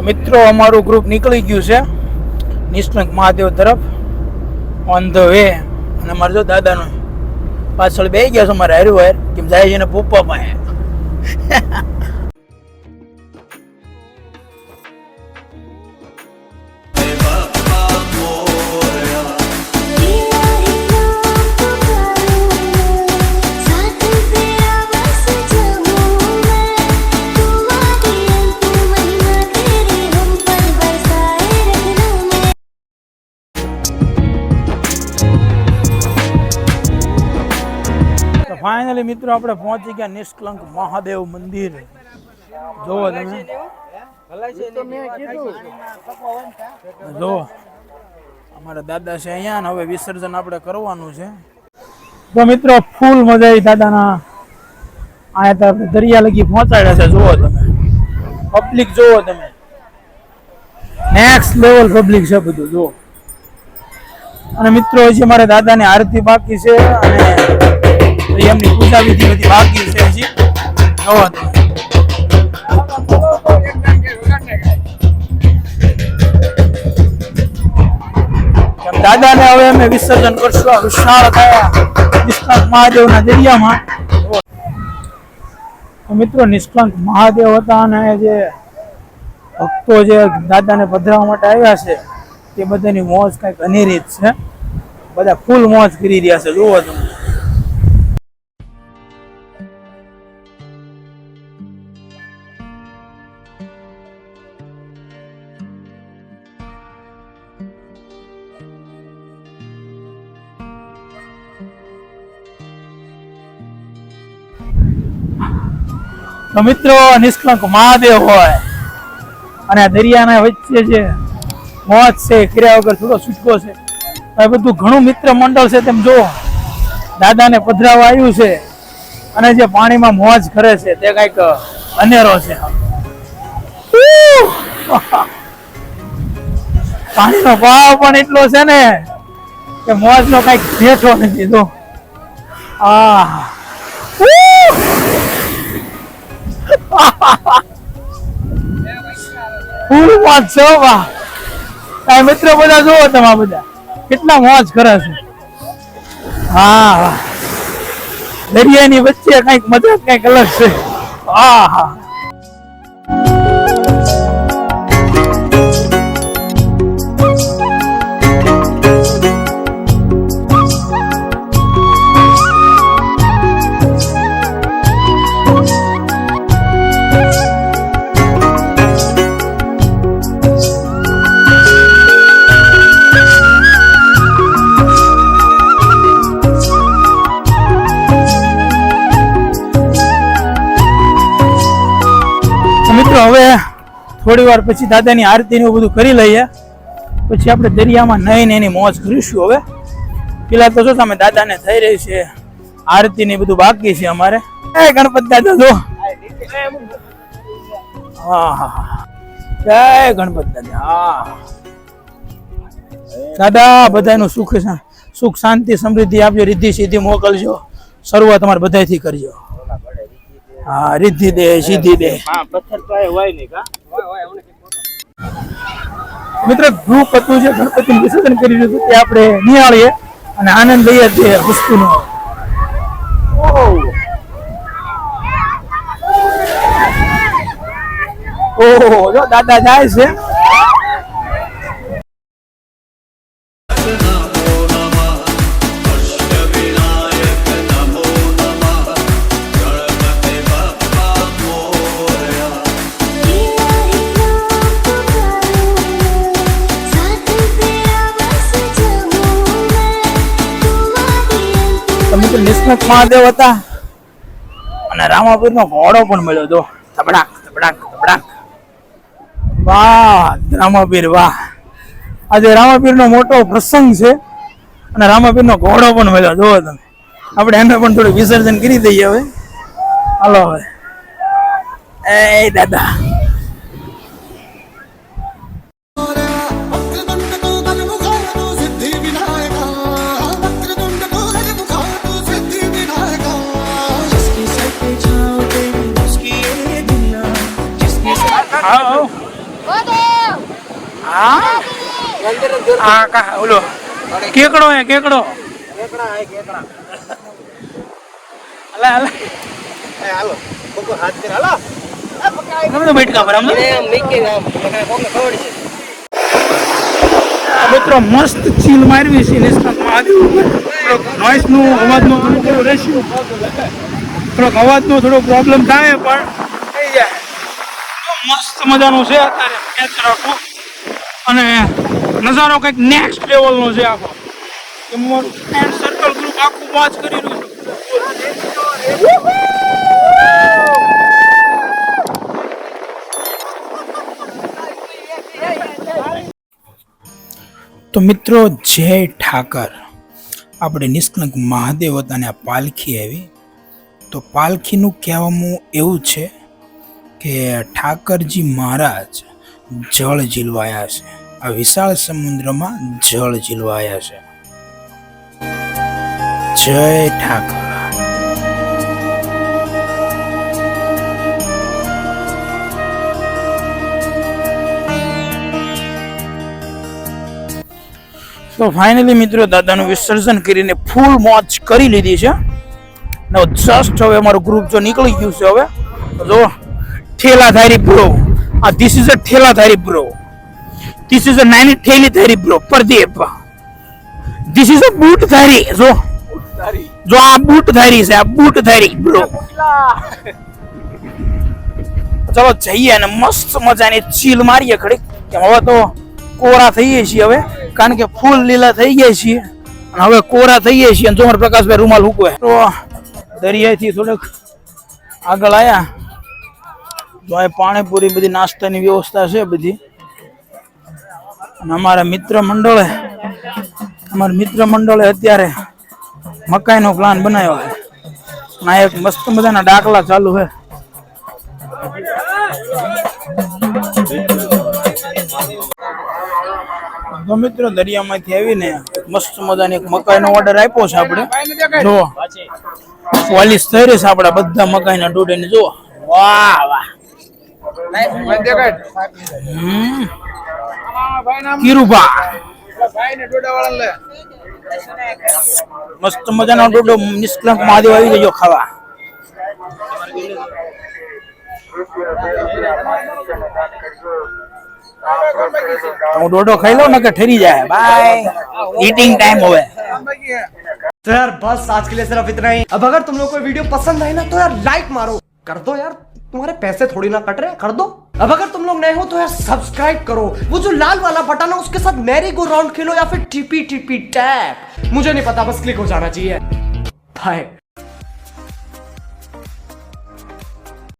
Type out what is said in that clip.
તો મિત્રો, અમારું ગ્રુપ નીકળી ગયું છે. નિષ્ણક મહાદેવ તરફ. ઓન ધ વે અને અમારે જો દાદાનું પાછળ બે ગયા છે, અમારે હાર્યું હાર કેમ જાય છે ને પપ્પા પાસે ફાઇનલી મિત્રો, આપણે પહોંચી ગયા નિષ્કલંક મહાદેવ મંદિર. જોવો તમે. જો, અમારા દાદા છે અહીંયા હવે વિસર્જન આપણે કરવાનું છે. તો મિત્રો, ફૂલ મજા આવી દાદાના. અહીંયા તો દરિયા લગી પહોંચાડ્યા છે, જુઓ તમે. પબ્લિક જુઓ તમે. નેક્સ્ટ લેવલ પબ્લિક છે બધું, જુઓ. અને મિત્રો, હજી મારા દાદાની આરતી બાકી છે અને એમની પૂજા વિધિ બધી બાકી છે હજી. એમ દાદાને હવે અમે વિસર્જન કરશું વિશાળ થયા નિષ્કલંક મહાદેવના દરિયામાં. મિત્રો નિષ્કાંત મહાદેવ હતા અને જે ભક્તો જે દાદાને પધરાવવા માટે આવ્યા છે, તે બધાની મોજ કંઈક અનેરી છે. બધા ફૂલ મોજ કરી રહ્યા છે. જુઓ તમે. તો મિત્રો, નિષ્કલંક મહાદેવ હોય અને આ દરિયાના વચ્ચે જે મોજ છે, કર્યા વગર થોડો છૂટકો છે. આ બધું ઘણું મિત્ર મંડળ છે તેમ જો દાદાને પધરાવા આવ્યું છે અને જે પાણીમાં મોજ કરે છે, તે કંઈક અનેરો છે. પાણીનો ભાવ પણ એટલો છે ને કે મોજનો કંઈક બેઠો નથી તો આ ફૂલ મોજ છે? વાહ. મિત્રો બધા જુઓ તમા બધા. કેટલા મોજ કરે છે. હા. દરિયાની વચ્ચે કંઈક મજા, કંઈક અલગ છે. હા હા થોડી વાર પછી દાદાની આરતીને એવું બધું કરી લઈએ. પછી આપણે દરિયામાં નહીં એની મોજ કરીશું હવે. પેલા તો જો તમે દાદાને થઈ રહી છે આરતી ને બધું બાકી છે અમારે. એ ગણપત દાદા, જો. હા હા. જય ગણપત દાદા, હા. દાદા, બધાનું સુખ સુખ, શાંતિ, સમૃદ્ધિ આપજો, રિદ્ધિ સિદ્ધિ મોકલજો. શરૂઆત અમારે બધાથી કરજો. હા રિદ્ધિ દે સિદ્ધિ દે. મિત્ર ગ્રુપ હતું જે ગણપતિ વિસર્જન કરી રહ્યું હતું તે આપણે નિહાળીએ અને આનંદ લઈએ તે વસ્તુનો. ઓહો જો દાદા જાય છે. મિત્રો નિષ્ણાત મહાદેવ હતા. અને રામાપીર નો ઘોડો પણ મળ્યો હતો તબડાક તબડાક તબડાક વાહ, રામાપીર, વાહ. આજે રામાપીર નો મોટો પ્રસંગ છે. અને રામાપીર નો ઘોડો પણ મળ્યો જોવો તમે. આપણે એને પણ થોડું વિસર્જન કરી દઈએ હવે. હાલો હવે. એ દાદા. Wow. હા હા કા ઓલો કેકડો હે કેકડો કેકડા હે એ હાલો કોકો હાથ હાલો નમનો બેટકા પર આમ મીકી આમ મને કોને ખવડી છે મિત્રો મસ્ત ચીલ મારવી છે નેશનલ મહાદેવ નોઈસનો થોડોક અવાજનો થોડો પ્રોબ્લેમ થાય પણ થઈ જાય મસ્ત મજાનું છે અત્યારે મેચ આખું. અને નજારો કંઈક નેક્સ્ટ લેવલનો છે આખો. કે સર્કલ ગ્રુપ આખું વોચ કરી રહ્યું છે. તો મિત્રો, જય ઠાકર. આપણે નિષ્કલંક મહાદેવ અને આ પાલખી આવી. તો પાલખીનું કહેવામાં એવું છે કે ઠાકરજી મહારાજ જળ ઝીલવાયા છે. આ વિશાળ સમુદ્રમાં જળ ઝીલવાયા છે. જય ઠાકર. તો ફાઇનલી મિત્રો દાદાનું વિસર્જન કરીને ફૂલ મોજ કરી લીધી છે. ને જસ્ટ હવે અમારું ગ્રુપ જો નીકળી ગયું છે હવે. જો બ્રો આ ધીસ ઇઝ અ ઠેલા ધારી બ્રો ધીસ ઇઝ અ નાની ઠેલી ધારી bro Pradeep. This is a boot ધારી જો આ બૂટ ધારી છે, આ બૂટ ધારી બ્રો ચલો જઈએ અને મસ્ત મજાની ચીલ મારીએ ખડી. કેમ હવે તો કોરા થઈએ છીએ હવે. કારણ કે ફૂલ લીલા થઈ ગયા છીએ. અને હવે કોરા થઈએ છીએ અને જો મારા પ્રકાશભાઈ રૂમાલ મૂકવે તો દરિયાથી થોડુંક આગળ આવ્યા તો આ પાણીપુરી બધી નાસ્તાની વ્યવસ્થા છે બધી. અને અમારા મિત્ર મંડળે, અમારા મિત્ર મંડળે અત્યારે મકાઈનો પ્લાન બનાવ્યો છે. આ એક મસ્ત મજાના ડાકલા ચાલુ છે. તો મિત્રો દરિયામાંથી આવીને મસ્ત મજાની એક મકાઈનો ઓર્ડર આપ્યો છે આપણે. જો પોલિશ થઈ રહી છે આપણા બધા મકાઈના ડોડે જો વાહ વાહ. હમ. કિરુબા મસ્ત મજાનો ડોડો નિષ્કલંક મહાદેવ આવી જજો ખાવા હું ડોડો ખાઈ લઉં ને કે ઠરી જાય બાય ઈટિંગ ટાઈમ હવે तो यार बस आज के लिए सिर्फ इतना ही अब अगर तुम लोग को वीडियो पसंद आई ना तो यार लाइक मारो कर दो यार तुम्हारे पैसे थोड़ी ना कट रहे कर दो। अब अगर तुम लोग नए हो तो यार सब्सक्राइब करो। वो जो लाल वाला बटन है, उसके साथ मैरी गो राउंड खेलो या फिर टीपी टीपी टैप मुझे नहीं पता, बस क्लिक हो जाना चाहिए।